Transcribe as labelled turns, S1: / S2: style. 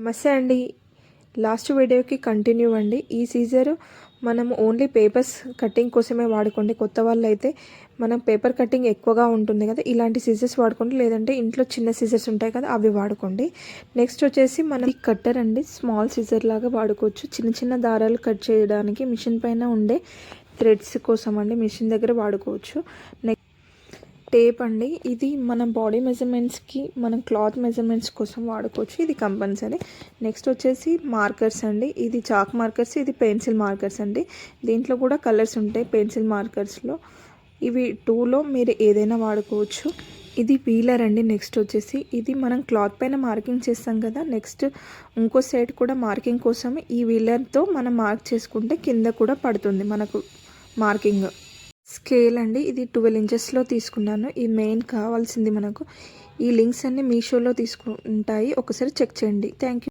S1: నమస్తే అండి. లాస్ట్ వీడియోకి కంటిన్యూ అండి. ఈ సీజర్ మనం ఓన్లీ పేపర్స్ కటింగ్ కోసమే వాడుకోండి. కొత్త వాళ్ళు అయితే మనం పేపర్ కటింగ్ ఎక్కువగా ఉంటుంది కదా ఇలాంటి సీజర్స్ వాడుకోండి. లేదంటే ఇంట్లో చిన్న సీజర్స్ ఉంటాయి కదా అవి వాడుకోండి. నెక్స్ట్ వచ్చేసి మనం కట్టర్ అండి స్మాల్ సీజర్ లాగా వాడుకోవచ్చు. చిన్న చిన్న దారాలు కట్ చేయడానికి మిషన్ పైన ఉండే థ్రెడ్స్ కోసం అండి మిషన్ దగ్గర వాడుకోవచ్చు. నెక్స్ట్ టేప్ అండి. ఇది మన బాడీ మెజర్మెంట్స్కి మనం క్లాత్ మెజర్మెంట్స్ కోసం వాడుకోవచ్చు. ఇది కంపల్సరీ. నెక్స్ట్ వచ్చేసి మార్కర్స్ అండి. ఇది చాక్ మార్కర్స్ ఇది పెన్సిల్ మార్కర్స్ అండి. దీంట్లో కూడా కలర్స్ ఉంటాయి పెన్సిల్ మార్కర్స్లో. ఇవి టూలో మీరు ఏదైనా వాడుకోవచ్చు. ఇది పీలర్ అండి. నెక్స్ట్ వచ్చేసి ఇది మనం క్లాత్ పైన మార్కింగ్ చేస్తాం కదా. నెక్స్ట్ ఇంకో సైడ్ కూడా మార్కింగ్ కోసం ఈ వీలర్తో మనం మార్క్ చేసుకుంటే కింద కూడా పడుతుంది మనకు మార్కింగ్. స్కేల్ అండి. ఇది ట్వెల్వ్ ఇంచెస్లో తీసుకున్నాను. ఈ మెయిన్ కావాల్సింది మనకు. ఈ లింక్స్ అన్ని మీషోలో తీసుకుంటాయి. ఒకసారి చెక్ చేయండి. Thank you